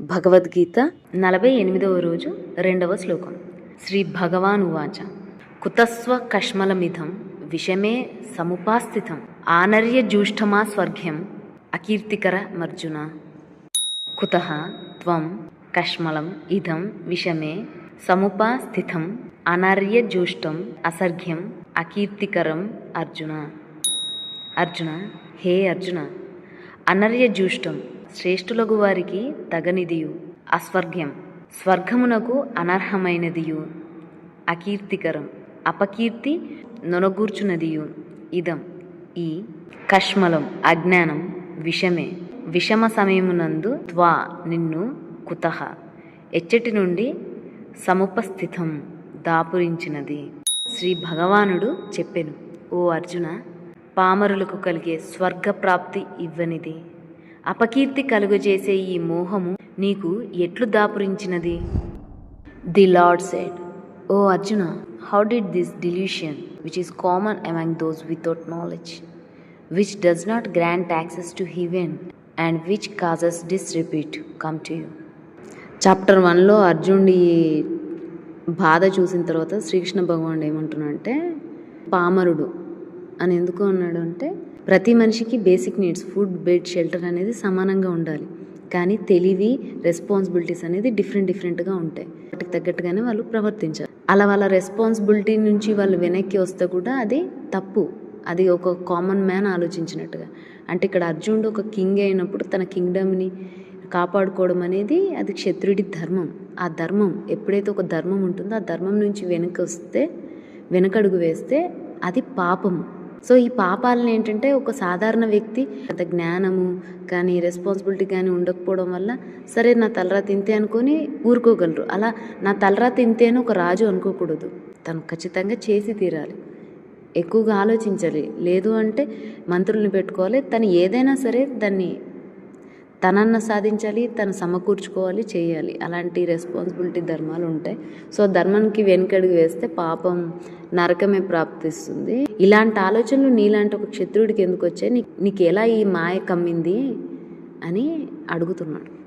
భగవద్గీత నలభై ఎనిమిదవ రోజు రెండవ శ్లోకం. శ్రీ భగవాన్ ఉవాచ. కుతస్వ కష్మలమిధం విషమే సముపాస్థితం ఆనర్య ఆనర్యజూష్టమా స్వర్గ్యం అకీర్తికర మర్జున. కుత త్వం కష్మలం ఇదం విషమే సముపాస్థితం అనర్య అనర్యజూష్టం అసర్ఘ్యం అకీర్తికరం అర్జున. అర్జున హే అర్జున అనర్య అనర్యజూష్టం శ్రేష్ఠులగు వారికి తగనిదియు అస్వర్గ్యం. స్వర్గమునకు అనర్హమైనదియు అకీర్తికరం. అపకీర్తి నొనగూర్చునదియు. ఇదం. ఈ. కష్మలం. అజ్ఞానం. విషమే. విషమ సమయమునందు త్వా నిన్ను కుతహ. ఎచ్చటి నుండి సముపస్థితం దాపురించినది. శ్రీ భగవానుడు చెప్పెను ఓ అర్జున పామరులకు కలిగే స్వర్గప్రాప్తి ఇవ్వనిది. అపకీర్తి కలుగజేసే ఈ మోహము నీకు ఎట్లు దాపురించినది? The Lord said O Arjuna how did this delusion which is common among those without knowledge which does not grant access to heaven and which causes disrepute come to you chapter వన్లో అర్జునుడి బాధ చూసిన తర్వాత శ్రీకృష్ణ భగవానుడు ఏమంటున్నాడంటే పామరుడు అని ఎందుకు అన్నాడు అంటే ప్రతి మనిషికి basic needs food bed shelter అనేది సమానంగా ఉండాలి. కానీ తెలివి రెస్పాన్సిబిలిటీస్ అనేది డిఫరెంట్ డిఫరెంట్గా ఉంటాయి. వాటికి తగ్గట్టుగానే వాళ్ళు ప్రవర్తించాలి అలా వాళ్ళ రెస్పాన్సిబిలిటీ నుంచి వాళ్ళు వెనక్కి వస్తే కూడా అది తప్పు. అది ఒక కామన్ మ్యాన్ ఆలోచించినట్టుగా. అంటే ఇక్కడ అర్జునుడు ఒక కింగ్ అయినప్పుడు తన కింగ్డమ్ని కాపాడుకోవడం అనేది అది క్షత్రుడి ధర్మం. ఆ ధర్మం ఎప్పుడైతే ఒక ధర్మం ఉంటుందో ఆ ధర్మం నుంచి వెనక వస్తే వెనకడుగు వేస్తే అది పాపము. సో ఈ పాపాలను ఏంటంటే ఒక సాధారణ వ్యక్తి అంత జ్ఞానము కానీ రెస్పాన్సిబిలిటీ కానీ ఉండకపోవడం వల్ల సరే నా తలరా తింతే అనుకొని ఊరుకోగలరు. అలా నా తలరా తింతే అని ఒక రాజు అనుకోకూడదు. తను ఖచ్చితంగా చేసి తీరాలి. ఎక్కువగా ఆలోచించాలి. లేదు అంటే మంత్రుల్ని పెట్టుకోవాలి. తను ఏదైనా సరే దాన్ని తనన్న సాధించాలి తను సమకూర్చుకోవాలి చేయాలి. అలాంటి రెస్పాన్సిబిలిటీ ధర్మాలు ఉంటాయి. సో ధర్మానికి వెనుకడుగు వేస్తే పాపం నరకమే ప్రాప్తిస్తుంది. ఇలాంటి ఆలోచనలు నీలాంటి ఒక క్షత్రుడికి ఎందుకు వచ్చాయి? నీకు నీకు ఎలా ఈ మాయ కమ్మింది అని అడుగుతున్నాడు.